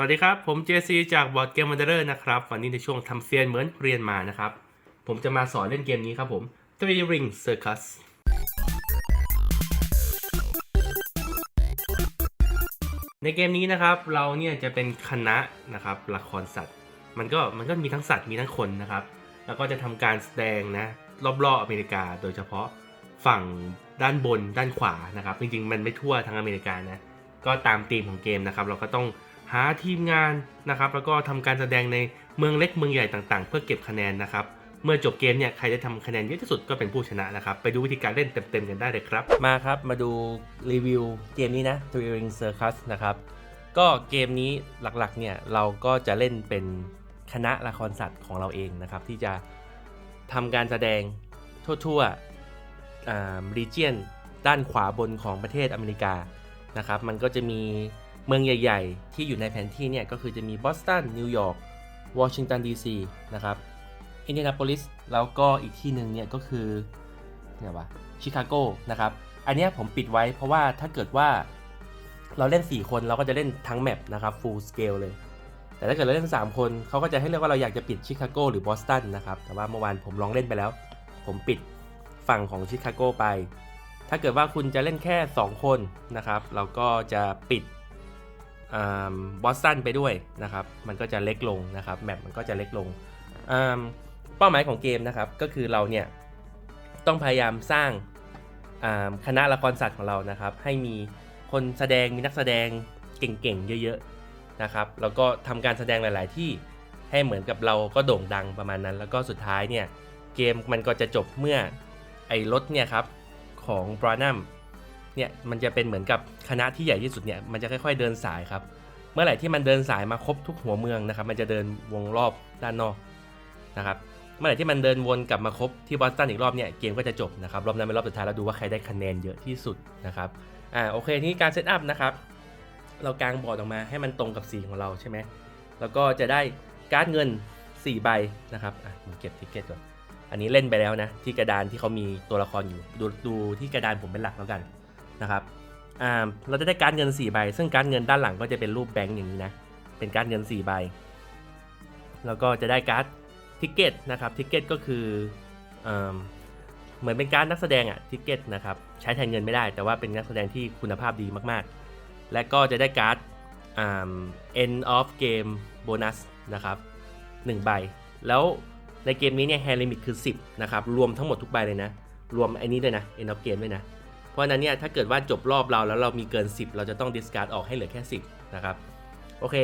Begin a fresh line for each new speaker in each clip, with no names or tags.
สวัสดีครับ ผม JC จากบอร์ดเกมวันเดอร์นะครับ วันนี้ในช่วงทำเซียนเหมือนเรียนมานะครับ ผมจะมาสอนเล่นเกมนี้ครับผม Three Ring Circus ในเกมนี้นะครับ เราเนี่ยจะเป็นคณะนะครับละครสัตว์ มันก็มันก็มีทั้งสัตว์มีทั้งคนนะครับ แล้วก็จะทำการแสดงนะรอบๆอเมริกา โดยเฉพาะฝั่งด้านบนด้านขวานะครับ จริงๆ มันไม่ทั่วทั้งอเมริกานะ ก็ตามธีมของเกมนะครับ เราก็ต้อง หาทีมงานนะครับแล้วก็ทำการแสดงในเมืองเล็กเมืองใหญ่ต่างๆ เพื่อเก็บคะแนนนะครับเมื่อจบเกมเนี่ยใครได้ทำคะแนนเยอะที่สุดก็เป็นผู้ชนะนะครับไปดูวิธีการเล่นเต็มๆกันได้เลยครับ
มาครับมาดูรีวิวเกมนี้นะ Three Ring Circus นะครับก็เกมนี้หลักๆเนี่ยเราก็จะเล่นเป็นคณะละครสัตว์ของเราเองนะครับที่จะทำการแสดงทั่วๆรีเจียนด้านขวาบนของประเทศอเมริกานะครับมันก็จะมี เมืองใหญ่ ๆ ที่อยู่ในแผนที่เนี่ยก็คือจะมีบอสตันนิวยอร์กวอชิงตันดีซีนะครับอินเดียนาโพลิสแล้วก็อีกที่หนึ่งเนี่ยก็คือเนี่ยวะชิคาโกนะครับอันนี้ผมปิดไว้เพราะว่าถ้าเกิดว่าเราเล่น 4 คนเราก็จะเล่นทั้งแมปนะครับ full scale เลย แต่ถ้าเกิดเราเล่น 3 คนเขาก็จะให้เลือกว่าเราอยากจะปิดชิคาโกหรือบอสตันนะครับแต่ว่าเมื่อวานผมลองเล่นไปแล้ว ผมปิดฝั่งของชิคาโกไป ถ้าเกิดว่าคุณจะเล่นแค่ 2 คนนะครับเราก็จะปิด บอสตันไปด้วยนะครับ มันก็จะเล็กลงนะครับแมปมันก็จะเล็กลง เป้าหมายของเกมนะครับก็คือเราเนี่ยต้องพยายามสร้างคณะละครสัตว์ของเรานะครับ ให้มีคนแสดงมีนักแสดงเก่งๆเยอะๆนะครับ แล้วก็ทำการแสดงหลาย ๆ ที่ให้เหมือนกับเราก็โด่งดังประมาณนั้น แล้วก็สุดท้ายเนี่ยเกมมันก็จะจบเมื่อไอ้รถเนี่ยครับของบรานัม เนี่ยมันจะเป็นเหมือนกับคณะที่ใหญ่ที่สุดเนี่ยมันจะค่อย ๆ เดินสายครับ เมื่อไหร่ที่มันเดินสายมาครบทุกหัวเมืองนะครับ มันจะเดินวงรอบด้านนอกนะครับ เมื่อไหร่ที่มันเดินวนกลับมาครบที่บอสตันอีกรอบเนี่ยเกมก็จะจบนะครับรอบนั้นเป็นรอบสุดท้ายแล้วดูว่าใครได้คะแนนเยอะที่สุดนะครับอ่าโอเคที่การเซตอัพนะครับเรากางบอร์ดออกมาให้มันตรงกับสีของเราใช่ไหมแล้วก็จะได้การ์ดเงิน 4 ใบนะครับอะผมเก็บทิกเก็ตก่อนอันนี้เล่นไปแล้วนะที่กระดานที่เขามีตัวละครอยู่ดูดูที่กระดานผมเป็นหลักแล้วกัน นะครับอ่าเราจะได้การเงิน4ใบ ซึ่งการเงินด้านหลังก็จะเป็นรูปแบงค์อย่างนี้นะ เป็นการเงิน4ใบ แล้วก็จะได้การ์ดทิกเก็ตนะครับ ทิกเก็ตก็คือเอเหมือนเป็นการนักแสดงอะทิกเก็ตนะครับ ใช้แทนเงินไม่ได้ แต่ว่าเป็นนักแสดงที่คุณภาพดีมากๆ และก็จะได้การ์ด end of game bonus นะครับ1ใบ แล้วในเกมนี้เนี่ย hand limit คือ 10 นะครับ รวมทั้งหมดทุกใบเลยนะ รวมไอ้นี้ด้วยนะ end of game ด้วยนะ ราะนั้นเนี่ยถ้าเกิดว่าจบรอบเราแล้วเรามีเกิน 10 เราจะต้อง discard ออกให้เหลือแค่ 10 นะครับ โอเค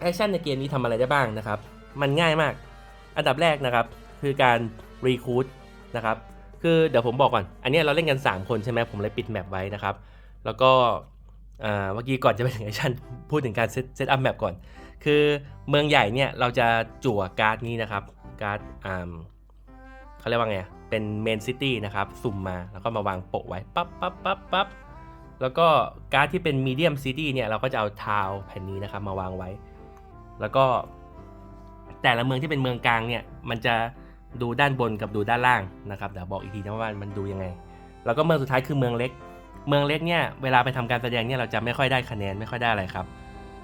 แอคชั่นในเกมนี้ทำอะไรได้บ้างนะครับ มันง่ายมาก อันดับแรกนะครับคือการรีคูดนะครับคือเดี๋ยวผมบอกก่อน อันนี้เราเล่นกัน 3 คนใช่ไหมผมเลยปิดแมปไว้นะครับ แล้วก็เมื่อกี้ก่อนจะไปถึงแอคชั่นพูดถึงการเซตเซตอัพแมปก่อน คือเมืองใหญ่เนี่ยเราจะจั่วการ์ดนี้นะครับ การ์ดอ่าเขาเรียกว่าไง เป็นเมนซิตี้นะครับ สุ่มมาแล้วก็มาวางโปะไว้ปั๊บปั๊บปั๊บปั๊บแล้วก็การ์ดที่เป็นมีเดียมซิตี้เนี่ยเราก็จะเอาทาวแผ่นนี้นะครับมาวางไว้ แล้วก็แต่ละเมืองที่เป็นเมืองกลางเนี่ยมันจะดูด้านบนกับดูด้านล่างนะครับเดี๋ยวบอกอีกทีนะว่ามันดูยังไง แล้วก็เมืองสุดท้ายคือเมืองเล็ก เมืองเล็กเนี่ยเวลาไปทำการแสดงเนี่ยเราจะไม่ค่อยได้คะแนนไม่ค่อยได้อะไรครับ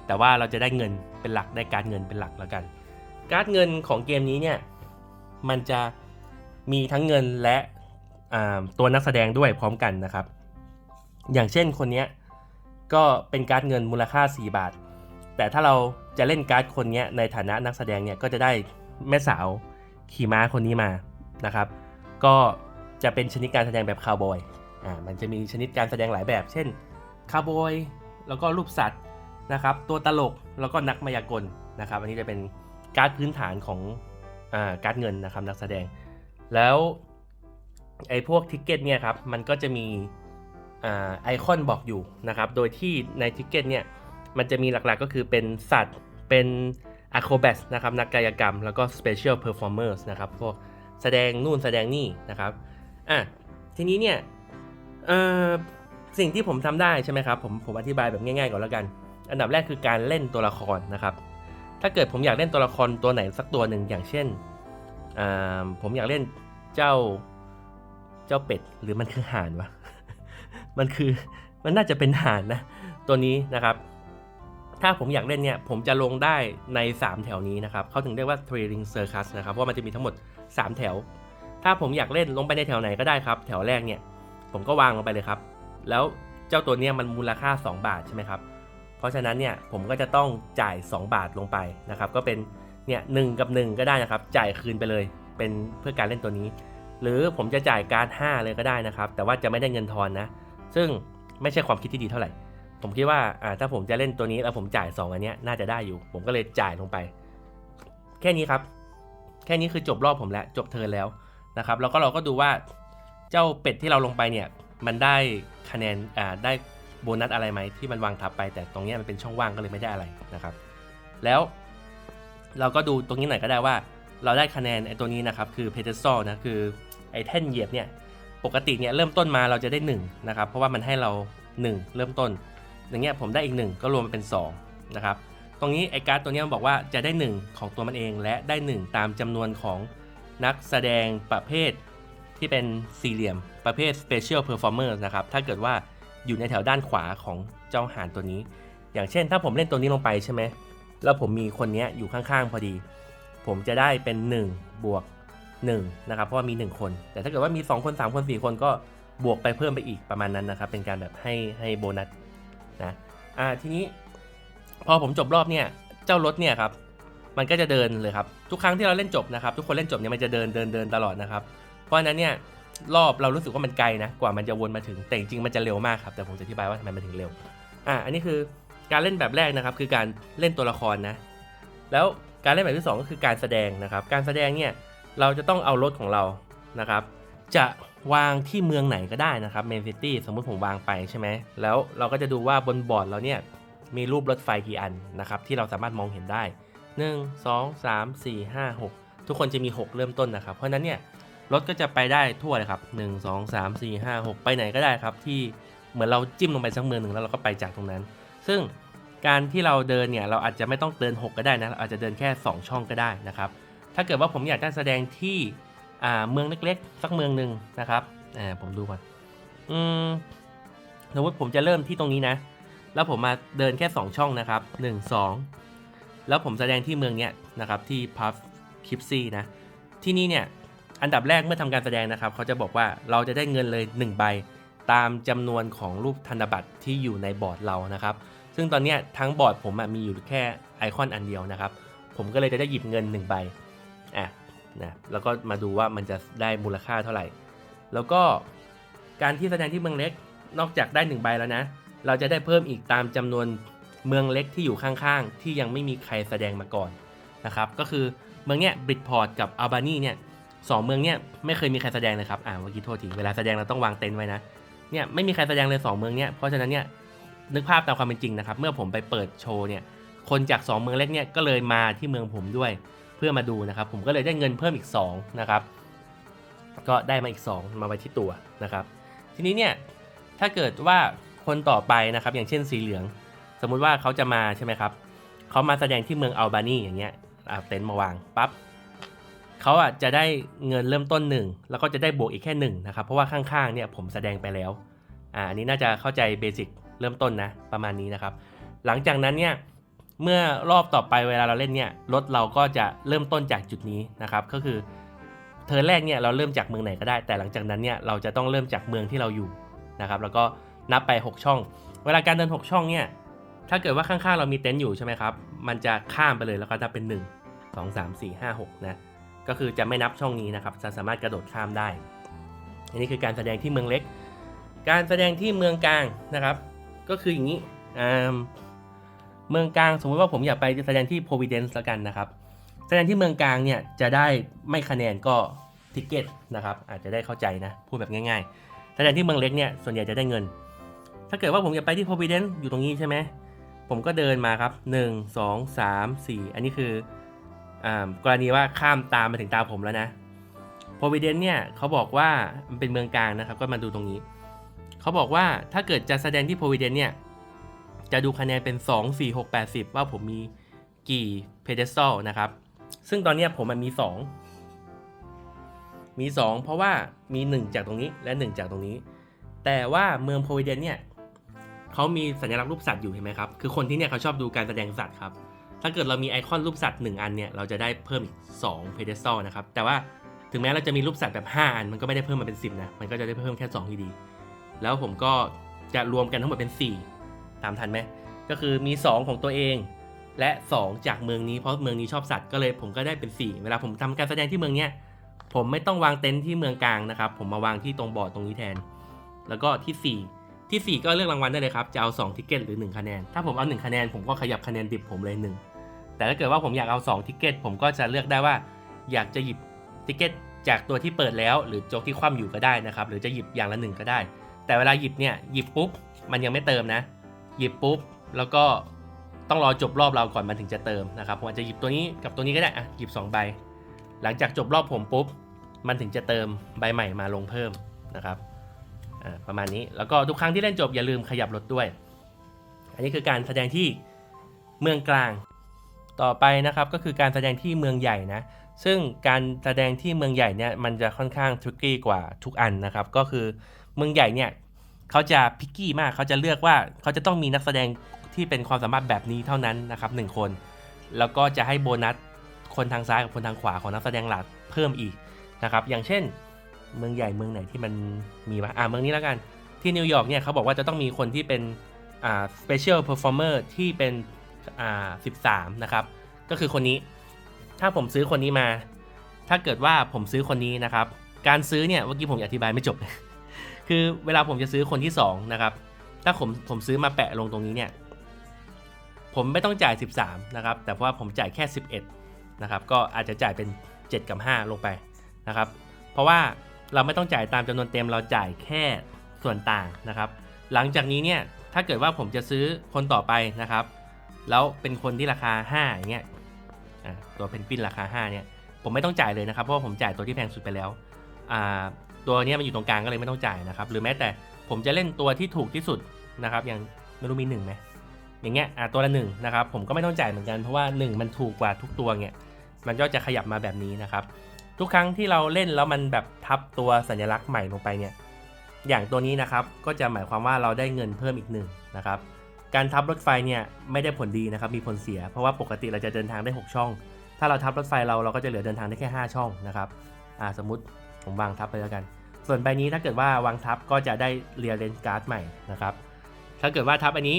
แต่ว่าเราจะได้เงินเป็นหลักได้การเงินเป็นหลักแล้วกัน การเงินของเกมนี้เนี่ยมันจะ มีทั้งเงินและตัวนักแสดงด้วยพร้อมกันนะครับ อย่างเช่นคนนี้ก็เป็นการ์ดเงินมูลค่า 4 บาท แต่ถ้าเราจะเล่นการ์ดคนนี้ในฐานะนักแสดงเนี่ยก็จะได้แม่สาวขี่ม้าคนนี้มานะครับ ก็จะเป็นชนิดการแสดงแบบคาวบอยอ่ามันจะมีชนิดการแสดงหลายแบบ เช่นคาวบอยแล้วก็รูปสัตว์นะครับ ตัวตลกแล้วก็นักมายากลนะครับ อันนี้จะเป็นการ์ดพื้นฐานของอ่าการ์ดเงินนะครับนักแสดง แล้วไอ้พวกทิกเก็ตเนี่ยครับ มันก็จะมีอไอคอนบอกอยู่นะครับ โดยที่ในทิกเก็ตเนี่ย มันจะมีหลักๆก็คือเป็นสัตว์ เป็น acrobat นะครับ นักกายกรรม แล้วก็ special performers นะครับ พวกแสดงนู่นแสดงนี่นะครับ อะ ทีนี้เนี่ยสิ่งที่ผมทำได้ใช่ไหมครับ ผมผมอธิบายแบบง่ายๆก่อนแล้วกัน อันดับแรกคือการเล่นตัวละครนะครับ ถ้าเกิดผมอยากเล่นตัวละครตัวไหนสักตัวหนึ่งอย่างเช่น ผมอยากเล่นเจ้าเจ้าเป็ดหรือมันคือห่านวะ มันคือมันน่าจะเป็นห่านนะ ตัวนี้นะครับ ถ้าผมอยากเล่นเนี่ย ผมจะลงได้ใน 3 แถวนี้นะครับเขาถึงเรียกว่า Trading Circus นะครับเพราะมันจะมีทั้งหมด 3 แถว ถ้าผมอยากเล่นลงไปในแถวไหนก็ได้ครับ แถวแรกเนี่ย ผมก็วางลงไปเลยครับ แล้วเจ้าตัวเนี้ยมันมูลค่า 2 บาทใช่ไหมครับเพราะฉะนั้นเนี่ยผมก็จะต้องจ่าย 2 บาทลงไปนะครับ ก็เป็น เนี่ยหกับ 1 ก็ได้นะครับ จ่ายคืนไปเลยเป็นเพื่อการเล่นตัวนี้ หรือผมจะจ่ายการ์ด5เลยก็ได้นะครับ แต่ว่าจะไม่ได้เงินทอนนะ ซึ่งไม่ใช่ความคิดที่ดีเท่าไหร่ ผมคิดว่าอ่าถ้าผมจะเล่นตัวนี้แล้วผมจ่าย 2 อันเนี้ยน่าจะได้อยู่ ผมก็เลยจ่ายลงไป แค่นี้ครับ แค่นี้คือจบรอบผมแล้วจบเทิร์นแล้วนะครับ แล้วก็เราก็ดูว่าเจ้าเป็ดที่เราลงไปเนี่ยมันได้คะแนนอ่าได้โบนัสอะไรไหมที่มันวางทับไป แต่ตรงเนี้ยมันเป็นช่องว่างก็เลยไม่ได้อะไรนะครับ แล้ว เราก็ดูตรงนี้หน่อยก็ได้ว่า เราได้คะแนนไอ้ตัวนี้นะครับคือเพเทซอลนะคือไอ้แท่นเหยียบเนี่ยปกติเนี่ยเริ่มต้นมาเราจะได้1นะครับเพราะว่ามันให้เรา 1 เริ่มต้น อย่างเงี้ยผมได้อีก 1 ก็รวมเป็น2นะครับตรงนี้ไอ้การ์ดตัวนี้มันบอกว่าจะได้ 1 ของตัวมันเองและได้ 1 ตามจำนวนของนักแสดงประเภทที่เป็นสี่เหลี่ยมประเภท Special Performer นะครับถ้าเกิดว่าอยู่ในแถวด้านขวาของเจ้าหารตัวนี้ อย่างเช่นถ้าผมเล่นตัวนี้ลงไปใช่ไหม แล้วผมมีคนนี้อยู่ข้างๆพอดี ผมจะได้เป็น 1 บวก1นะครับเพราะว่ามี 1 คน แต่ถ้าเกิดว่ามี 2 คน 3 คน 4 คนก็บวกไปเพิ่มไปอีกประมาณนั้นนะครับ เป็นการแบบให้ให้โบนัสนะอ่าทีนี้พอผมจบรอบเนี่ยเจ้ารถเนี่ยครับมันก็จะเดินเลยครับทุกครั้งที่เราเล่นจบนะครับ ทุกคนเล่นจบเนี่ยมันจะเดินเดินเดินตลอดนะครับ เพราะฉะนั้นเนี่ยรอบเรารู้สึกว่ามันไกลนะกว่ามันจะวนมาถึงแต่จริงๆมันจะเร็วมากครับแต่ผมจะอธิบายว่าทำไมมันถึงเร็วอ่าอันนี้คือ การเล่นแบบแรกนะครับคือการเล่นตัวละครนะ แล้วการเล่นแบบที่ 2 ก็คือการแสดงนะครับ การแสดงเนี่ยเราจะต้องเอารถของเรานะครับ จะวางที่เมืองไหนก็ได้นะครับเมนซิตี้สมมุติผมวางไปใช่ไหมแล้วเราก็จะดูว่าบนบอร์ดเราเนี่ยมีรูปรถไฟกี่อันนะครับที่เราสามารถมองเห็นได้ 1 2 3 4 5 6 ทุกคนจะมี 6 เริ่มต้นนะครับ เพราะนั้นเนี่ยรถก็จะไปได้ทั่วเลยครับ1 2 3 4 5 6 ไปไหนก็ได้ครับที่เหมือนเราจิ้มลงไปสักเมืองหนึ่งแล้วเราก็ไปจากตรงนั้น ซึ่ง การที่เราเดินเนี่ยเราอาจจะไม่ต้องเดิน 6 ก็ได้นะเราอาจจะเดินแค่ 2 ช่องก็ได้นะครับ ถ้าเกิดว่าผมอยากจะแสดงที่เมืองเล็กๆ สักเมืองหนึ่งนะครับผมดูก่อนอืมสมมติผมจะเริ่มที่ตรงนี้นะ แล้วผมมาเดินแค่ 2 ช่องนะครับ 1 2 แล้วผมแสดงที่เมืองเนี้ยนะครับที่พัฟคิปซี่นะ ที่นี่เนี่ยอันดับแรกเมื่อทำการแสดงนะครับเขาจะบอกว่าเราจะได้เงินเลย 1 ใบ ตามจำนวนของรูปธนบัตรที่อยู่ในบอร์ดเรานะครับ ซึ่งตอนนี้ทั้งบอร์ดผมมีอยู่แค่ไอคอนอันเดียวนะครับ ผมก็เลยจะได้หยิบเงิน1ใบอะนะแล้วก็มาดูว่ามันจะได้มูลค่าเท่าไหร่ แล้วก็การที่แสดงที่เมืองเล็กนอกจากได้1ใบแล้วนะ เราจะได้เพิ่มอีกตามจำนวนเมืองเล็กที่อยู่ข้างๆ ที่ยังไม่มีใครแสดงมาก่อนนะครับ ก็คือเมืองเนี้ยบริดพอร์ตกับอัลบานีเนี่ยสองเมืองเนี้ยไม่เคยมีใครแสดงเลยครับ อ่าเมื่อกี้โทษที เวลาแสดงเราต้องวางเต็นท์ไว้นะ เนี่ยไม่มีใครแสดงเลยสองเมืองเนี้ย เพราะฉะนั้นเนี่ย นึกภาพตามความเป็นจริงนะครับ เมื่อผมไปเปิดโชว์เนี่ยคนจาก 2 เมืองเล็กเนี่ยก็เลยมาที่เมืองผมด้วยเพื่อมาดูนะครับ ผมก็เลยได้เงินเพิ่มอีก2นะครับก็ได้มาอีก 2 มาไว้ที่ตัวนะครับ ทีนี้เนี่ยถ้าเกิดว่าคนต่อไปนะครับอย่างเช่นสีเหลือง สมมุติว่าเขาจะมาใช่ไหมครับเขามาแสดงที่เมืองอัลบานีอย่างเงี้ยเอาเต็นท์มาวางปั๊บเขาอะจะได้เงินเริ่มต้น 1 แล้วก็จะได้บวกอีกแค่1นะครับเพราะว่าข้างๆเนี่ยผมแสดงไปแล้วอ่าอันนี้น่าจะเข้าใจเบสิก เริ่มต้นนะ ประมาณนี้นะครับ หลังจากนั้นเนี่ยเมื่อรอบต่อไปเวลาเราเล่นเนี่ยรถเราก็จะเริ่มต้นจากจุดนี้นะครับ ก็คือเทอร์นแรกเนี่ยเราเริ่มจากเมืองไหนก็ได้ แต่หลังจากนั้นเนี่ยเราจะต้องเริ่มจากเมืองที่เราอยู่นะครับ แล้วก็นับไป 6 ช่อง เวลาการเดิน 6 ช่องเนี่ยถ้าเกิดว่าข้างๆเรามีเต็นท์อยู่ใช่ไหมครับ มันจะข้ามไปเลยแล้วก็นับเป็น 1 2 3 4 5 6นะก็คือจะไม่นับช่องนี้นะครับ จะสามารถกระโดดข้ามได้ อันนี้คือการแสดงที่เมืองเล็ก การแสดงที่เมืองกลางนะครับ ก็คืออย่างนี้เมืองกลางสมมติว่าผมอยากไปแสดงที่ Providence แล้วกันนะครับ แสดงที่เมืองกลางเนี่ยจะได้ไม่คะแนนก็ทิกเก็ตนะครับอาจจะได้เข้าใจนะพูดแบบง่ายๆแสดงที่เมืองเล็กเนี่ยส่วนใหญ่จะได้เงิน ถ้าเกิดว่าผมอยากไปที่ Providence อยู่ตรงนี้ใช่ไหมผมก็เดินมาครับ 1 2 3 4 อันนี้คืออกรณีว่าข้ามตามมาถึงตาผมแล้วนะ Providence เนี่ยเขาบอกว่ามันเป็นเมืองกลางนะครับก็มาดูตรงนี้ เขาบอกว่าถ้าเกิดจะแสดงที่ Providence เนี่ย จะดูคะแนนเป็น 2 4 6 8 0ว่าผมมีกี่ pedestal นะครับ ซึ่งตอนนี้ผมมันมี 2 มี 2 เพราะว่ามี 1 จากตรงนี้และ 1 จากตรงนี้ แต่ว่าเมือง Providence เนี่ยเขาเขามีสัญลักษณ์รูปสัตว์อยู่เห็นไหมครับ คือคนที่เนี่ยเขาชอบดูการแสดงสัตว์ครับ ถ้าเกิดเรามีไอคอนรูปสัตว์ 1 อันเนี่ย เราจะได้เพิ่มอีก2 pedestal นะครับ แต่ว่าถึงแม้เราจะมีรูปสัตว์แบบ 5 อัน มันก็ไม่ได้เพิ่มมาเป็น 10 นะ มันก็จะได้เพิ่มแค่2อยู่ดี แล้วผมก็จะรวมกันทั้งหมดเป็น 4 ตามทันไหมก็คือมี 2 ของตัวเอง และ 2 จากเมืองนี้เพราะเมืองนี้ชอบสัตว์ก็เลยผมก็ได้เป็น 4 เวลาผมทำการแสดงที่เมืองเนี้ยผมไม่ต้องวางเต็นท์ที่เมืองกลางนะครับ ผมมาวางที่ตรงบอร์ดตรงนี้แทน แล้วก็ที่ 4 ที่ 4 ก็เลือกรางวัลได้เลยครับจะเอา2ทิกเก็ตหรือ 1 คะแนน ถ้าผมเอา 1 คะแนนผมก็ขยับคะแนนดิบผมเลย 1 แต่ถ้าเกิดว่าผมอยากเอา2ทิกเก็ตผมก็จะเลือกได้ว่า อยากจะหยิบทิกเก็ตจากตัวที่เปิดแล้ว หรือโจ๊กที่คว่ำอยู่ก็ได้นะครับหรือจะหยิบอย่างละหนึ่งก็ได้ แต่เวลาหยิบเนี่ยหยิบปุ๊บมันยังไม่เติมนะ หยิบปุ๊บแล้วก็ต้องรอจบรอบเราก่อนมันถึงจะเติมนะครับผมอาจจะหยิบตัวนี้กับตัวนี้ก็ได้อะหยิบ2ใบหลังจากจบรอบผมปุ๊บมันถึงจะเติมใบใหม่มาลงเพิ่มนะครับประมาณนี้แล้วก็ทุกครั้งที่เล่นจบอย่าลืมขยับรถด้วย อันนี้คือการแสดงที่เมืองกลาง ต่อไปนะครับก็คือการแสดงที่เมืองใหญ่นะซึ่งการแสดงที่เมืองใหญ่เนี่ยมันจะค่อนข้างทริกกี้กว่าทุกอันนะครับก็คือ มืองใหญ่เนี่ยเขาจะพิกกี้มากเขาจะเลือกว่าเขาจะต้องมีนักแสดงที่เป็นความสามารถแบบนี้เท่านั้นนะครับหนึ่งคน แล้วก็จะให้โบนัสคนทางซ้ายกับคนทางขวาของนักแสดงหลักเพิ่มอีกนะครับอย่างเช่น เมืองใหญ่เมืองไหนที่มันมีวะอ่าเมืองนี้แล้วกันที่นิวยอร์กเนี่ยเขาบอกว่าจะต้องมีคนที่เป็นอ่า special performer ที่เป็นอ่า13 นะครับ ก็คือคนนี้ ถ้าผมซื้อคนนี้มา ถ้าเกิดว่าผมซื้อคนนี้นะครับ การซื้อเนี่ยเมื่อกี้ผมอธิบายไม่จบเลย คือเวลาผมจะซื้อคนที่2นะครับ ถ้าผมผมซื้อมาแปะลงตรงนี้เนี่ย ผมไม่ต้องจ่าย 13 นะครับ แต่ว่าผมจ่ายแค่ 11 นะครับ ก็อาจจะจ่ายเป็น 7 กับ 5 ลงไปนะครับ เพราะว่าเราไม่ต้องจ่ายตามจำนวนเต็มเราจ่ายแค่ส่วนต่างนะครับ หลังจากนี้เนี่ย ถ้าเกิดว่าผมจะซื้อคนต่อไปนะครับ แล้วเป็นคนที่ราคา 5 อย่างเงี้ยตัวเพนกวินราคา 5 เนี่ย ผมไม่ต้องจ่ายเลยนะครับ เพราะว่าผมจ่ายตัวที่แพงสุดไปแล้วอ่า ตัวนี้มันอยู่ตรงกลางก็เลยไม่ต้องจ่ายนะครับ หรือแม้แต่ผมจะเล่นตัวที่ถูกที่สุดนะครับ อย่างไม่รู้มีหนึ่งไหมอย่างเงี้ยอ่าตัวละหนึ่งนะครับ ผมก็ไม่ต้องจ่ายเหมือนกันเพราะว่า 1 มันถูกกว่าทุกตัวเนี่ยมันก็จะขยับมาแบบนี้นะครับ ทุกครั้งที่เราเล่นแล้วมันแบบทับตัวสัญลักษณ์ใหม่ลงไปเนี่ยอย่างตัวนี้นะครับก็จะหมายความว่าเราได้เงินเพิ่มอีกหนึ่งนะครับการทับรถไฟเนี่ยไม่ได้ผลดีนะครับมีผลเสีย เพราะว่าปกติเราจะเดินทางได้ 6 ช่อง ถ้าเราทับรถไฟเราเราก็จะเหลือเดินทางได้แค่ 5 ช่องนะครับอ่าสมมติ ผมวางทับไปแล้วกัน ส่วนใบนี้ถ้าเกิดว่าวางทับก็จะได้เรียเลนการ์ดใหม่นะครับ ถ้าเกิดว่าทับอันนี้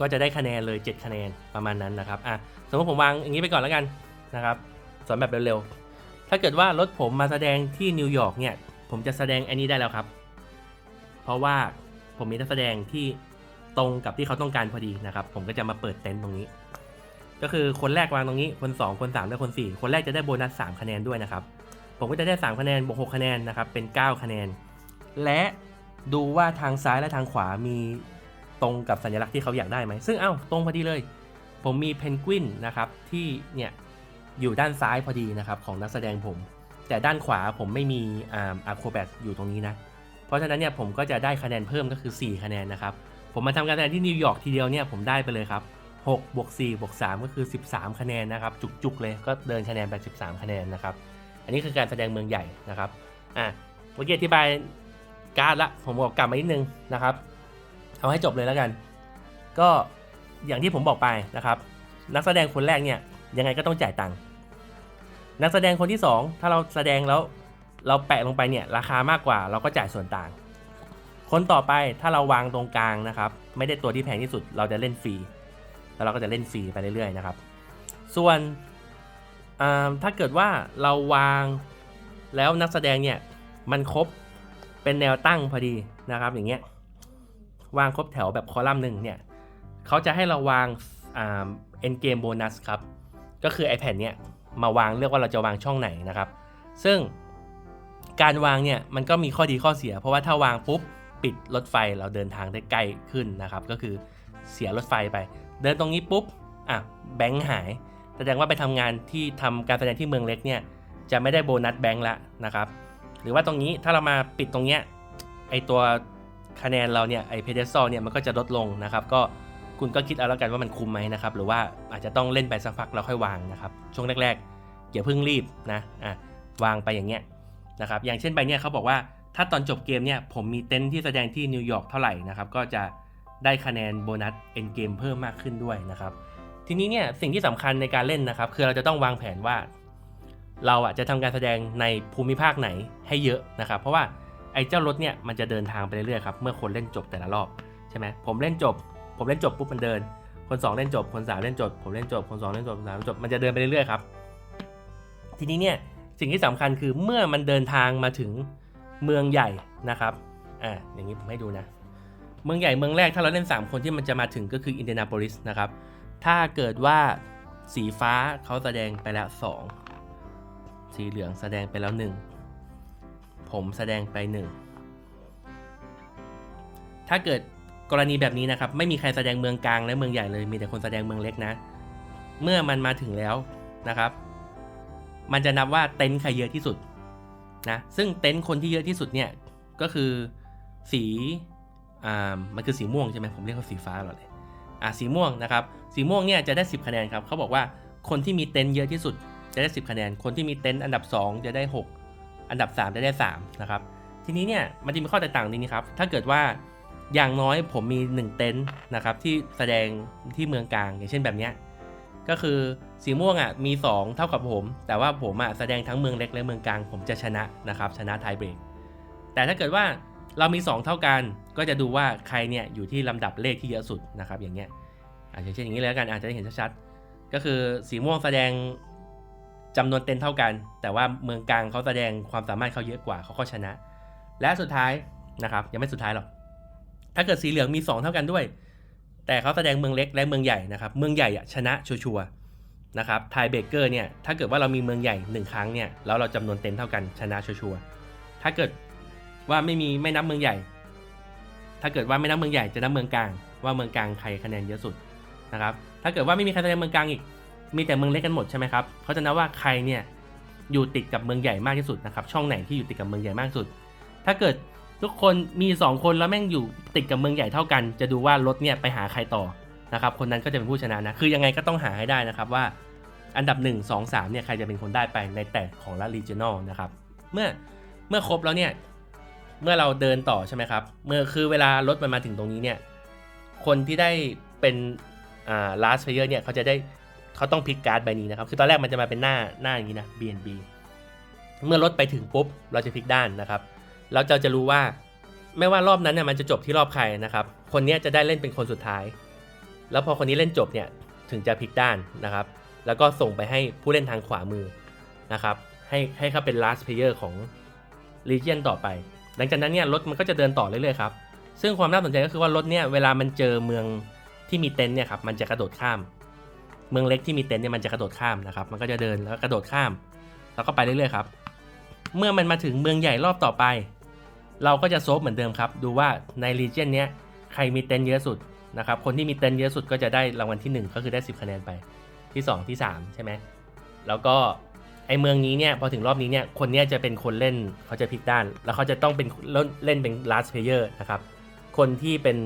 ก็จะได้คะแนนเลย 7 คะแนนประมาณนั้นนะครับอะสมมติผมวางอย่างนี้ไปก่อนแล้วกันนะครับสอนแบบเร็วๆ ถ้าเกิดว่ารถผมมาแสดงที่นิวยอร์กเนี่ย ผมจะแสดงอันนี้ได้แล้วครับ เพราะว่าผมมีนักแสดงที่ตรงกับที่เขาต้องการพอดีนะครับ ผมก็จะมาเปิดเต็นท์ตรงนี้ ก็คือคนแรกวางตรงนี้ คน 2 คน 3 และคน 4 คนแรกจะได้โบนัส 3 คะแนนด้วยนะครับ ผมก็จะได้ 3 คะแนนบวก6คะแนนนะครับเป็น 9 คะแนน และดูว่าทางซ้ายและทางขวามีตรงกับสัญลักษณ์ที่เขาอยากได้ไหม ซึ่งเอ้าตรงพอดีเลย ผมมีเพนกวินนะครับที่เนี่ยอยู่ด้านซ้ายพอดีนะครับของนักแสดงผม แต่ด้านขวาผมไม่มีอาอาร์โคแบทอยู่ตรงนี้นะ เพราะฉะนั้นเนี่ยผมก็จะได้คะแนนเพิ่มก็คือ 4 คะแนนนะครับ ผมมาทำการแสดงที่นิวยอร์กทีเดียวเนี่ยผมได้ไปเลยครับ6บวก4บวก3ก็คือ 13 คะแนนนะครับ จุกๆเลยก็เดินคะแนนไป 13 คะแนนนะครับ อันนี้คือการแสดงเมืองใหญ่นะครับอะเมื่อกี้อธิบายการ์ดละผมบอกกลับมานิดนึงนะครับ เอาให้จบเลยแล้วกัน ก็อย่างที่ผมบอกไปนะครับ นักแสดงคนแรกเนี่ยยังไงก็ต้องจ่ายตังค์นักแสดงคนที่ 2 ถ้าเราแสดงแล้วเราแปะลงไปเนี่ยราคามากกว่าเราก็จ่ายส่วนต่าง คนต่อไปถ้าเราวางตรงกลางนะครับ ไม่ได้ตัวที่แพงที่สุด เราจะเล่นฟรีแล้วเราก็จะเล่นฟรีไปเรื่อยๆนะครับ ส่วน ถ้าเกิดว่าเราวางแล้วนักแสดงเนี่ยมันครบเป็นแนวตั้งพอดีนะครับอย่างเงี้ยวางครบแถวแบบคอลัมน์หนึ่งเนี่ยเขาจะให้เราวางเอ่า end game bonus ครับ ก็คือไอแผ่นเนี่ยมาวางเลือกว่าเราจะวางช่องไหนนะครับ ซึ่งการวางเนี่ยมันก็มีข้อดีข้อเสีย เพราะว่าถ้าวางปุ๊บปิดรถไฟเราเดินทางได้ใกล้ขึ้นนะครับ ก็คือเสียรถไฟไป เดินตรงนี้ปุ๊บอะแบงค์หาย แสดงว่าไปทำงานที่ทำการแสดงที่เมืองเล็กเนี่ยจะไม่ได้โบนัสแบงค์ละนะครับ หรือว่าตรงนี้ถ้าเรามาปิดตรงเนี้ยไอตัวคะแนนเราเนี่ยไอเพเดซอลเนี่ยมันก็จะลดลงนะครับ ก็คุณก็คิดเอาแล้วกันว่ามันคุ้มไหมนะครับ หรือว่าอาจจะต้องเล่นไปสักพักแล้วค่อยวางนะครับ ช่วงแรกๆอย่าเพิ่งรีบนะอะวางไปอย่างเงี้ยนะครับ อย่างเช่นใบเนี่ยเขาบอกว่าถ้าตอนจบเกมเนี่ยผมมีเต็นท์ที่แสดงที่นิวยอร์กเท่าไหร่นะครับ ก็จะได้คะแนนโบนัสเอ็นเกมเพิ่มมากขึ้นด้วยนะครับ ทีนี้เนี่ยสิ่งที่สำคัญในการเล่นนะครับ คือเราจะต้องวางแผนว่า เราอะจะทำการแสดงในภูมิภาคไหนให้เยอะนะครับ เพราะว่าไอ้เจ้ารถเนี่ยมันจะเดินทางไปเรื่อยๆครับเมื่อคนเล่นจบแต่ละรอบใช่ไหมผมเล่นจบ ผมเล่นจบปุ๊บมันเดิน คนสองเล่นจบ คนสามเล่นจบ ผมเล่นจบ คนสองเล่นจบคนสามเล่นจบมันจะเดินไปเรื่อยๆครับทีนี้เนี่ยสิ่งที่สำคัญคือเมื่อมันเดินทางมาถึงเมืองใหญ่นะครับอ่าอย่างนี้ผมให้ดูนะ เมืองใหญ่เมืองแรกถ้าเราเล่น 3 คนที่มันจะมาถึงก็คืออินเดียนาโพลิสนะครับ ถ้าเกิดว่าสีฟ้าเขาแสดงไปแล้ว 2 สีเหลืองแสดงไปแล้ว 1 ผมแสดงไป 1 ถ้าเกิดกรณีแบบนี้นะครับ ไม่มีใครแสดงเมืองกลางและเมืองใหญ่เลยมีแต่คนแสดงเมืองเล็กนะ เมื่อมันมาถึงแล้วนะครับ มันจะนับว่าเต็นท์ใครเยอะที่สุดนะซึ่งเต็นท์คนที่เยอะที่สุดเนี่ยก็คือสีอ่ามันคือสีม่วงใช่ไหมผมเรียกว่าสีฟ้าหรอเลย อะสีม่วงนะครับ สีม่วงเนี่ยจะได้ 10 คะแนนครับเขาบอกว่าคนที่มีเต็นท์เยอะที่สุดจะได้ 10 คะแนน คนที่มีเต็นท์อันดับ 2 จะได้ 6 อันดับ 3 จะได้ 3 นะครับ ทีนี้เนี่ยมันจะมีข้อแตกต่างนี้ครับ ถ้าเกิดว่าอย่างน้อยผมมี 1 เต็นท์นะครับที่แสดงที่เมืองกลางอย่างเช่นแบบเนี้ยก็คือสีม่วงอะมี 2 เท่ากับผม แต่ว่าผมอะแสดงทั้งเมืองเล็กและเมืองกลาง ผมจะชนะนะครับชนะไทเบรกแต่ถ้าเกิดว่า เรามี 2 เท่ากันก็จะดูว่าใครเนี่ยอยู่ที่ลำดับเลขที่เยอะสุดนะครับอย่างเงี้ยอาจจะเช่นอย่างนี้เลยแล้วกันอาจจะได้เห็นชัดๆก็คือสีม่วงแสดงจำนวนเต็นเท่ากัน แต่ว่าเมืองกลางเขาแสดงความสามารถเขาเยอะกว่าเขาก็ชนะ และสุดท้ายนะครับยังไม่สุดท้ายหรอกถ้าเกิดสีเหลืองมี 2 เท่ากันด้วย แต่เขาแสดงเมืองเล็กและเมืองใหญ่นะครับเมืองใหญ่อะชนะชัวร์ๆนะครับไทเบเกอร์เนี่ยถ้าเกิดว่าเรามีเมืองใหญ่หนึ่งครั้งเนี่ยแล้วเราจำนวนเต็นเท่ากันชนะชัวร์ๆถ้าเกิด ว่าไม่มีไม่นับเมืองใหญ่ ถ้าเกิดว่าไม่นับเมืองใหญ่จะนับเมืองกลาง ว่าเมืองกลางใครคะแนนเยอะสุดนะครับ ถ้าเกิดว่าไม่มีใครแสดงเมืองกลางอีก มีแต่เมืองเล็กกันหมดใช่ไหมครับเขาจะนับว่าใครเนี่ยอยู่ติดกับเมืองใหญ่มากที่สุดนะครับ ช่องไหนที่อยู่ติดกับเมืองใหญ่มากที่สุด ถ้าเกิดทุกคนมี 2 คนแล้วแม่งอยู่ติดกับเมืองใหญ่เท่ากัน จะดูว่ารถเนี่ยไปหาใครต่อนะครับ คนนั้นก็จะเป็นผู้ชนะนะ คือยังไงก็ต้องหาให้ได้นะครับว่าอันดับ 1 2 3เนี่ยใครจะเป็นคนได้ไปในแต่ของละ regional นะครับ เมื่อเมื่อครบแล้วเนี่ย เมื่อเราเดินต่อใช่ไหมครับ เมื่อคือเวลารถมันมาถึงตรงนี้เนี่ย คนที่ได้เป็นอ่า last player เนี่ยเขาจะได้เขาต้องพลิกการ์ดใบนี้นะครับ คือตอนแรกมันจะมาเป็นหน้าหน้าอย่างนี้นะ BNB เมื่อรถไปถึงปุ๊บเราจะพลิกด้านนะครับเราจะจะรู้ว่าไม่ว่ารอบนั้นเนี่ยมันจะจบที่รอบใครนะครับ คนนี้จะได้เล่นเป็นคนสุดท้าย แล้วพอคนนี้เล่นจบเนี่ยถึงจะพลิกด้านนะครับ แล้วก็ส่งไปให้ผู้เล่นทางขวามือนะครับ ให้ให้เขาเป็น last player ของ Legion ต่อไป หลังจากนั้นเนี่ยรถมันก็จะเดินต่อเรื่อยๆครับ ซึ่งความน่าสนใจก็คือว่ารถเนี่ยเวลามันเจอเมืองที่มีเต็นท์เนี่ยครับมันจะกระโดดข้าม เมืองเล็กที่มีเต็นท์เนี่ยมันจะกระโดดข้ามนะครับ มันก็จะเดินแล้วก็กระโดดข้าม แล้วก็ไปเรื่อยๆครับ เมื่อมันมาถึงเมืองใหญ่รอบต่อไป เราก็จะโซฟเหมือนเดิมครับ ดูว่าในรีเจนเนี้ยใครมีเต็นท์เยอะสุดนะครับ คนที่มีเต็นท์เยอะสุดก็จะได้รางวัลที่ 1 ก็คือได้ 10 คะแนนไป ที่ 2 ที่ 3 ใช่ไหมแล้วก็ ไอเมืองนี้เนี่ยพอถึงรอบนี้เนี่ยคนเนี้ยจะเป็นคนเล่นเขาจะพลิกด้าน แล้วเขาจะต้องเป็นเล่นเป็น last player นะครับ คนที่เป็น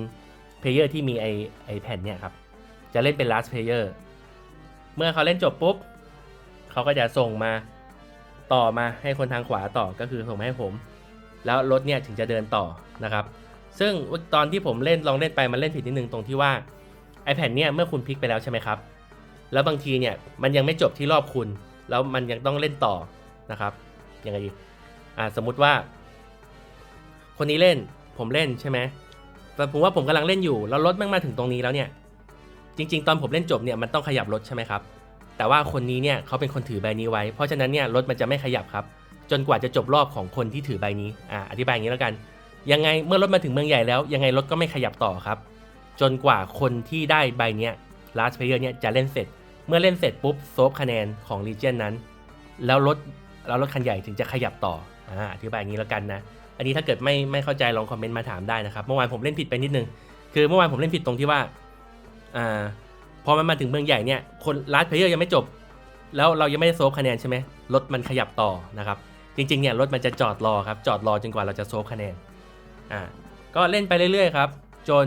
player ที่มีไอไอแผ่นเนี่ยครับ จะเล่นเป็น last player เมื่อเขาเล่นจบปุ๊บเขาก็จะส่งมาต่อมาให้คนทางขวาต่อก็คือส่งมาให้ผม แล้วรถเนี่ยถึงจะเดินต่อนะครับ ซึ่งตอนที่ผมเล่นลองเล่นไปมันเล่นผิดนิดนึงตรงที่ว่าไอแผ่นเนี่ยเมื่อคุณพลิกไปแล้วใช่ไหมครับ แล้วบางทีเนี่ยมันยังไม่จบที่รอบคุณ แล้วมันยังต้องเล่นต่อนะครับยังไงดีอ่าสมมุติว่า คนนี้เล่นผมเล่นใช่ไหมแต่ผมว่าผมกำลังเล่นอยู่ แล้วรถแม่งมาถึงตรงนี้แล้วเนี่ย จริง ๆ ตอนผมเล่นจบเนี่ยมันต้องขยับรถใช่ไหมครับ แต่ว่าคนนี้เนี่ยเขาเป็นคนถือใบนี้ไว้ เพราะฉะนั้นเนี่ยรถมันจะไม่ขยับครับ จนกว่าจะจบรอบของคนที่ถือใบนี้อ่าอธิบายอย่างนี้แล้วกัน ยังไงเมื่อรถมาถึงเมืองใหญ่แล้ว ยังไงรถก็ไม่ขยับต่อครับ จนกว่าคนที่ได้ใบเนี้ย last player เนี่ยจะเล่นเสร็จ เมื่อเล่นเสร็จปุ๊บโซฟคะแนนของ Legion นั้น แล้วรถแล้วรถคันใหญ่ถึงจะขยับต่ออ่าอธิบายอย่างนี้แล้วกันนะ อันนี้ถ้าเกิดไม่ไม่เข้าใจลองคอมเมนต์มาถามได้นะครับ เมื่อวานผมเล่นผิดไปนิดนึง คือเมื่อวานผมเล่นผิดตรงที่ว่าอ่าพอมันมาถึงเมืองใหญ่เนี่ยคน last player ยังไม่จบ แล้วเรายังไม่ได้โซฟคะแนนใช่ไหมรถมันขยับต่อนะครับจริงๆเนี่ยรถมันจะจอดรอครับจอดรอจนกว่าเราจะโซฟคะแนนอ่าก็เล่นไปเรื่อยๆครับจน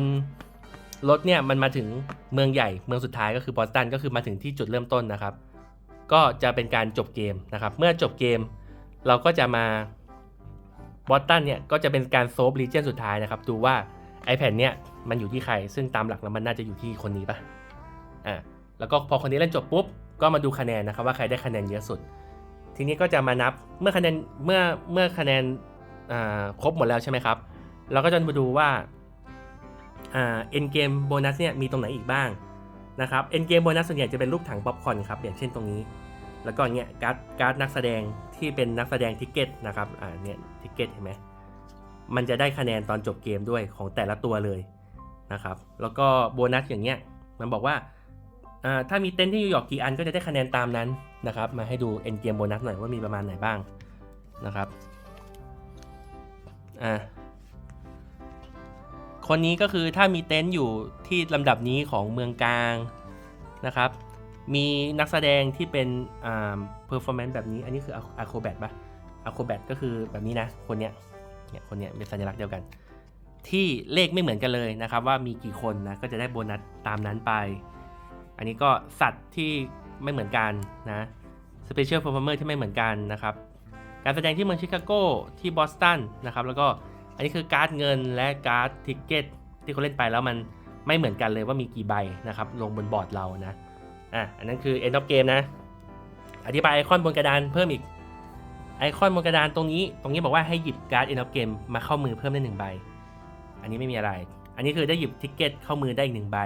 รถเนี่ยมันมาถึงเมืองใหญ่เมืองสุดท้ายก็คือบอสตันก็คือมาถึงที่จุดเริ่มต้นนะครับ ก็จะเป็นการจบเกมนะครับ เมื่อจบเกม เราก็จะมาบอสตันเนี่ยก็จะเป็นการโซฟรีเจนสุดท้ายนะครับ ดูว่า iPad เนี่ยมันอยู่ที่ใคร ซึ่งตามหลักแล้วมันน่าจะอยู่ที่คนนี้ปะอะแล้วก็พอคนนี้เล่นจบปุ๊บ ก็มาดูคะแนนนะครับว่าใครได้คะแนนเยอะสุด ทีนี้ก็จะมานับเมื่อคะแนนเมื่อเมื่อคะแนนอ่าครบหมดแล้วใช่ไหมครับ เราก็จะมาดูว่า เอ็นเกมโบนัสเนี่ยมีตรงไหนอีกบ้างนะครับเอ็นเกมโบนัสส่วนใหญ่จะเป็นรูปถังป๊อปคอร์นครับอย่างเช่นตรงนี้ แล้วก็เนี่ยการ์ดการ์ดนักแสดงที่เป็นนักแสดงทิกเก็ตนะครับอ่าเนี่ยทิกเก็ตเห็นไหมมันจะได้คะแนนตอนจบเกมด้วยของแต่ละตัวเลยนะครับแล้วก็โบนัสอย่างเงี้ยมันบอกว่าอ่าถ้ามีเต็นท์ที่นิวยอร์กกี่อันก็จะได้คะแนนตามนั้นนะครับมาให้ดูเอ็นเกมโบนัสหน่อยว่ามีประมาณไหนบ้างนะครับอ่า คนนี้ก็คือถ้ามีเต็นท์อยู่ที่ลำดับนี้ของเมืองกลางนะครับ มีนักแสดงที่เป็นอ่า performance แบบนี้ อันนี้คือ acrobat ปะ acrobat ก็คือแบบนี้นะ คนเนี้ย เนี่ยคนเนี้ยเป็นสัญลักษณ์เดียวกัน ที่เลขไม่เหมือนกันเลยนะครับ ว่ามีกี่คนนะ ก็จะได้โบนัสตามนั้นไป อันนี้ก็สัตว์ที่ไม่เหมือนกันนะ special performer ที่ไม่เหมือนกันนะครับ การแสดงที่เมืองชิคาโกที่บอสตันนะครับ แล้วก็ อันนี้คือการ์ดเงินและการ์ดทิกเก็ตที่เขาเล่นไปแล้วมันไม่เหมือนกันเลยว่ามีกี่ใบนะครับลงบนบอร์ดเรานะอะอันนั้นคือ end of game นะ อธิบายไอคอนบนกระดานเพิ่มอีกไอคอนบนกระดานตรงนี้ ตรงนี้บอกว่าให้หยิบการ์ด end of game มาเข้ามือเพิ่มได้หนึ่งใบ อันนี้ไม่มีอะไร อันนี้คือได้หยิบทิกเก็ตเข้ามือได้อีกหนึ่งใบ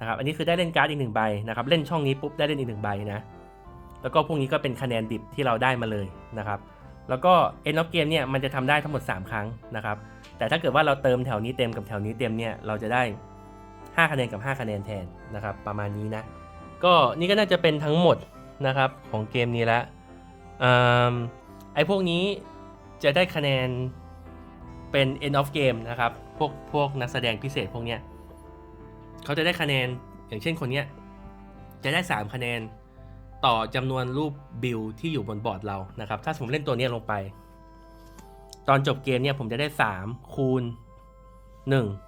นะครับอันนี้คือได้เล่นการ์ดอีกหนึ่งใบนะครับเล่นช่องนี้ปุ๊บได้เล่นอีกหนึ่งใบนะแล้วก็พวกนี้ก็เป็นคะแนนดิบที่เราได้มาเลยนะครับ แล้วก็ end of game เนี่ยมันจะทำได้ทั้งหมด 3 ครั้งนะครับ แต่ถ้าเกิดว่าเราเติมแถวนี้เต็มกับแถวนี้เต็มเนี่ยเราจะได้ 5 คะแนนกับ 5 คะแนนแทนนะครับ ประมาณนี้นะ ก็นี่ก็น่าจะเป็นทั้งหมดนะครับของเกมนี้ล้วอืมไอ้พวกนี้จะได้คะแนนเป็น end of game นะครับ พวกพวกนักแสดงพิเศษพวกเนี้ยเขาจะได้คะแนนอย่างเช่นคนเนี้ยจะได้ 3 คะแนน ต่อจำนวนรูปบิลที่อยู่บนบอร์ดเรานะครับ ถ้าผมเล่นตัวนี้ลงไป ตอนจบเกมเนี่ยผมจะได้ 3 คูณ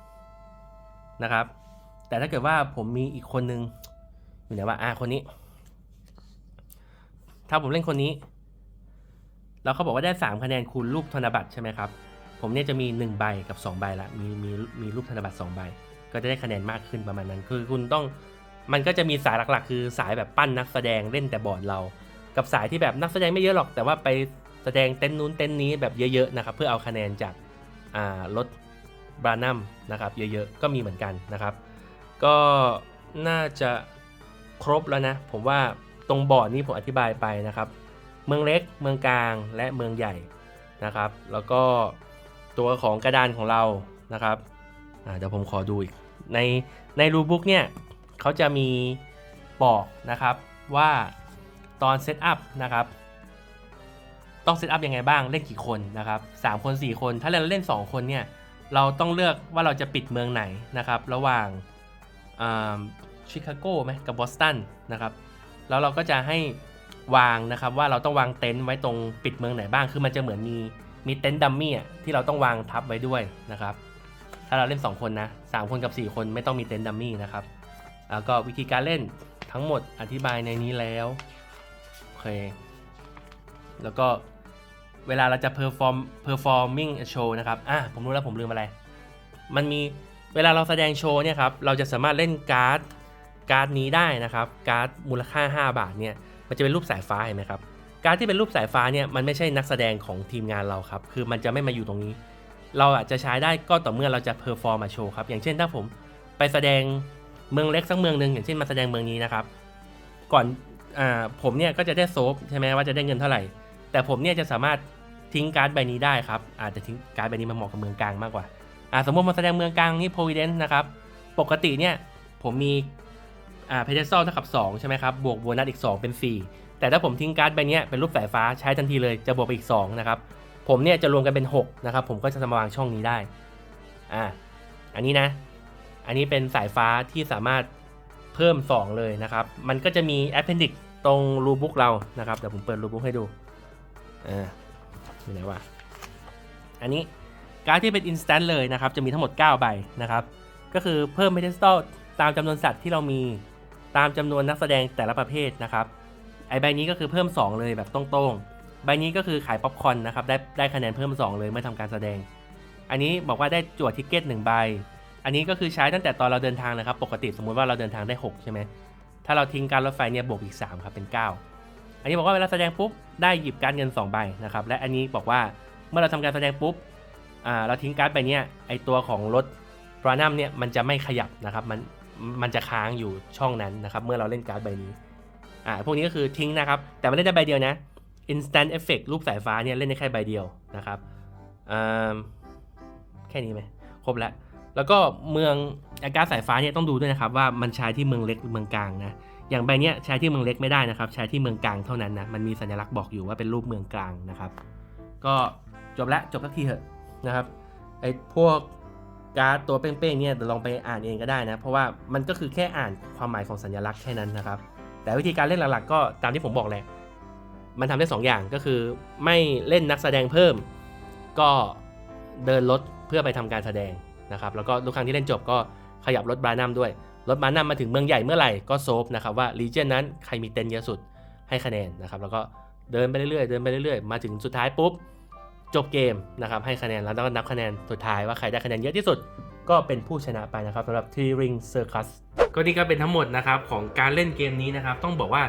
1 นะครับ แต่ถ้าเกิดว่าผมมีอีกคนนึงอยู่ไหนว่าอ่าคนนี้ ถ้าผมเล่นคนนี้แล้วเขาบอกว่าได้ 3 คะแนนคูณรูปธนบัตรใช่ไหมครับ ผมเนี่ยจะมี 1 ใบกับ 2 ใบละมีมีมีรูปธนบัตร2ใบก็จะได้คะแนนมากขึ้นประมาณนั้น คือคุณต้อง มันก็จะมีสายหลักๆ คือสายแบบปั้นนักแสดงเล่นแต่บอร์ดเรา กับสายที่แบบนักแสดงไม่เยอะหรอก แต่ว่าไปแสดงเต้นนู้นเต้นนี้แบบเยอะๆนะครับเพื่อเอาคะแนนจากรถบรานัมนะครับเยอะๆก็มีเหมือนกันนะครับ ก็น่าจะครบแล้วนะ ผมว่าตรงบอร์ดนี้ผมอธิบายไปนะครับ เมืองเล็กเมืองกลางและเมืองใหญ่นะครับ แล้วก็ตัวของกระดานของเรานะครับเดี๋ยวผมขอดูอีกในในรูบุ๊กเนี่ย เขาจะมีบอกนะครับว่าตอนเซตอัพนะครับต้องเซตอัพยังไงบ้างเล่นกี่คนนะครับ3คน 4 คน ถ้าเราเล่น 2 คนเนี่ยเราต้องเลือกว่าเราจะปิดเมืองไหนนะครับ ระหว่างชิคาโกไหมกับบอสตันนะครับแล้วเราก็จะให้วางนะครับว่าเราต้องวางเต็นท์ไว้ตรงปิดเมืองไหนบ้าง คือมันจะเหมือนมีมีเต็นท์ดัมมี่ที่เราต้องวางทับไว้ด้วยนะครับ ถ้าเราเล่น 2 คนนะ3คนกับ 4 คนไม่ต้องมีเต็นท์ดัมมี่นะครับ แล้วก็วิธีการเล่นทั้งหมดอธิบายในนี้แล้วโอเคแล้วก็เวลาเราจะ perform performing a show นะครับอะผมรู้แล้วผมลืมอะไร มันมีเวลาเราแสดงโชว์เนี่ยครับเราจะสามารถเล่นการ์ดการ์ดนี้ได้นะครับ การ์ดมูลค่า 5 บาทเนี่ยมันจะเป็นรูปสายฟ้าเห็นไหมครับการดที่เป็นรูปสายฟ้าเนี่ยมันไม่ใช่นักแสดงของทีมงานเราครับ คือมันจะไม่มาอยู่ตรงนี้ เราอาจจะใช้ได้ก็ต่อเมื่อเราจะเพอร์ฟอร์มมาโชว์ครับ อย่างเช่นถ้าผมไปแสดง เมืองเล็กสักเมืองหนึ่งอย่างเช่นมาแสดงเมืองนี้นะครับ ก่อนอ่าผมเนี่ยก็จะได้โซฟใช่ไหมว่าจะได้เงินเท่าไหร่ แต่ผมเนี่ยจะสามารถทิ้งการ์ดใบนี้ได้ครับอาจจะทิ้งการ์ดใบนี้มาเหมาะกับเมืองกลางมากกว่าอ่าสมมติมาแสดงเมืองกลางนี่ Providence นะครับ ปกติเนี่ยผมมีอ่าเพเดซอลเท่ากับ 2 ใช่ไหมครับ บวกโบนัสอีก 2 เป็น 4 แต่ถ้าผมทิ้งการ์ดใบนี้เป็นรูปสายฟ้าใช้ทันทีเลยจะบวกไปอีก 2 นะครับ ผมเนี่ยจะรวมกันเป็น 6 นะครับ ผมก็จะมาวางช่องนี้ได้อ่าอันนี้นะ อันนี้เป็นสายฟ้าที่สามารถเพิ่ม 2 เลยนะครับ มันก็จะมี appendix ตรงรูบุ๊กเรานะครับ เดี๋ยวผมเปิดรูบุ๊กให้ดู อ่าอยู่ไหนวะ อันนี้การ์ดที่เป็น instant เลยนะครับ จะมีทั้งหมด 9 ใบนะครับ ก็คือเพิ่ม pedestal ตามจำนวนสัตว์ที่เรามี ตามจำนวนนักแสดงแต่ละประเภทนะครับ ไอใบนี้ก็คือเพิ่ม 2 เลยแบบตรงๆ ใบนี้ก็คือขายป๊อปคอร์นนะครับ ได้ได้คะแนนเพิ่ม 2 เลยเมื่อทำการแสดง อันนี้บอกว่าได้จั่วทิกเก็ตหนึ่งใบ อันนี้ก็คือใช้ตั้งแต่ตอนเราเดินทางนะครับ ปกติสมมุติว่าเราเดินทางได้ 6 ใช่ไหมถ้าเราทิ้งการรถไฟเนี่ยบวกอีก 3 ครับเป็น 9 อันนี้บอกว่าเวลาแสดงปุ๊บได้หยิบการเงิน 2 ใบนะครับ และอันนี้บอกว่าเมื่อเราทำการแสดงปุ๊บเราทิ้งการ์ดใบเนี้ยไอตัวของรถปรานัมเนี่ยมันจะไม่ขยับนะครับมันมันจะค้างอยู่ช่องนั้นนะครับ เมื่อเราเล่นการ์ดใบนี้อ่าพวกนี้ก็คือทิ้งนะครับ แต่ไม่เล่นได้ใบเดียวนะ instant effect รูปสายฟ้าเนี่ยเล่นได้แค่ใบเดียวนะครับอ่าแค่นี้ไหมครบแล้ว แล้วก็เมืองอาการสายฟ้าเนี่ยต้องดูด้วยนะครับว่ามันใช้ที่เมืองเล็กเมืองกลางนะอย่างใบเนี้ยใช้ที่เมืองเล็กไม่ได้นะครับ ใช้ที่เมืองกลางเท่านั้นนะมันมีสัญลักษณ์บอกอยู่ว่าเป็นรูปเมืองกลางนะครับ ก็จบละจบสักทีเถอะนะครับไอ้พวกการ์ดตัวเป้งๆเนี่ยเดี๋ยวลองไปอ่านเองก็ได้นะ เพราะว่ามันก็คือแค่อ่านความหมายของสัญลักษณ์แค่นั้นนะครับ แต่วิธีการเล่นหลักๆ ก็ตามที่ผมบอกแหละมันทำได้สองอย่างก็คือไม่เล่นนักแสดงเพิ่ม ก็เดินรถเพื่อไปทำการแสดง นะครับแล้วก็ทุกครั้งที่เล่นจบก็ขยับรถบรานัมด้วยรถบรานัมมาถึงเมืองใหญ่เมื่อไหร่ก็โซฟนะครับว่ารีเจนนั้นใครมีเต็นเยอะสุดให้คะแนนนะครับแล้วก็เดินไปเรื่อยๆเดินไปเรื่อยๆ มาถึงสุดท้ายปุ๊บจบเกมนะครับให้คะแนนแล้วก็นับคะแนนสุดท้ายว่าใครได้คะแนนเยอะที่สุดก็เป็นผู้ชนะไปนะครับสำหรับ t Ring Circus
ก็นี่ก็เป็นทั้งหมดนะครับของการเล่นเกมนี้นะครับต้องบอกว่า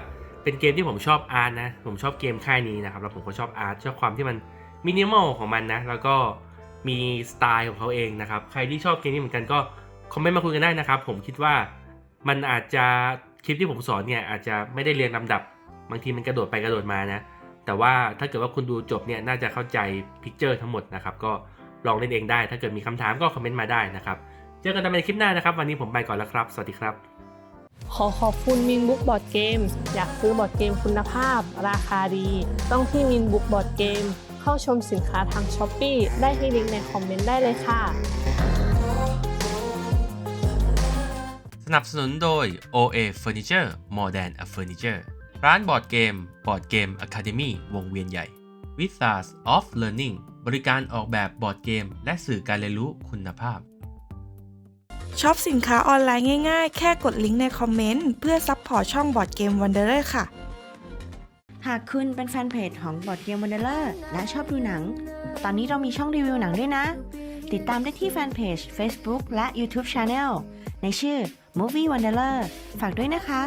เป็นเกมที่ผมชอบอาร์ตนะผมชอบเกมค่ายนี้นะครับแล้วผมก็ชอบอาร์ตชอบความที่มันมินิมอลของมันนะแล้วก็ มีสไตล์ของเขาเองนะครับ ใครที่ชอบเกมนี้เหมือนกันก็คอมเมนต์มาคุยกันได้นะครับ ผมคิดว่ามันอาจจะคลิปที่ผมสอนเนี่ยอาจจะไม่ได้เรียงลำดับบางทีมันกระโดดไปกระโดดมานะ แต่ว่าถ้าเกิดว่าคุณดูจบเนี่ยน่าจะเข้าใจพิกเจอร์ทั้งหมดนะครับ ก็ลองเล่นเองได้ ถ้าเกิดมีคำถามก็คอมเมนต์มาได้นะครับ เจอกันในคลิปหน้านะครับ วันนี้ผมไปก่อนแล้วครับ สวัสดีครับ
ขอขอบคุณมินบุ๊กบอร์ดเกม อยากซื้อบอร์ดเกมคุณภาพ ราคาดี ต้องที่มินบุ๊กบอร์ดเกม เข้าชมสินค้าทางช้อปปีได้ที่ลิงก์ในคอมเมนต์ได้เลยค่ะ
สนับสนุนโดย OA Furniture More Than a Furniture ร้านบอร์ดเกม บอร์ดเกม Academy วงเวียนใหญ่ w i z a r s of Learning บริการออกแบบบอร์ดเกม และสื่อการเรียนรู้คุณภาพ
ช็อปสินค้าออนไลน์ง่ายๆ แค่กดลิงก์ในคอมเมนต์ เพื่อซัพพอร์ตช่องบอร์ดเกมวันเดอร์ค่ะ
หากคุณเป็นแฟนเพจของบอดเกมวันเดอร์และชอบดูหนัง ตอนนี้เรามีช่องรีวิวหนังด้วยนะ ติดตามได้ที่แฟนเพจ Facebook และ YouTube Channel ในชื่อ Movie Wanderer ฝากด้วยนะคะ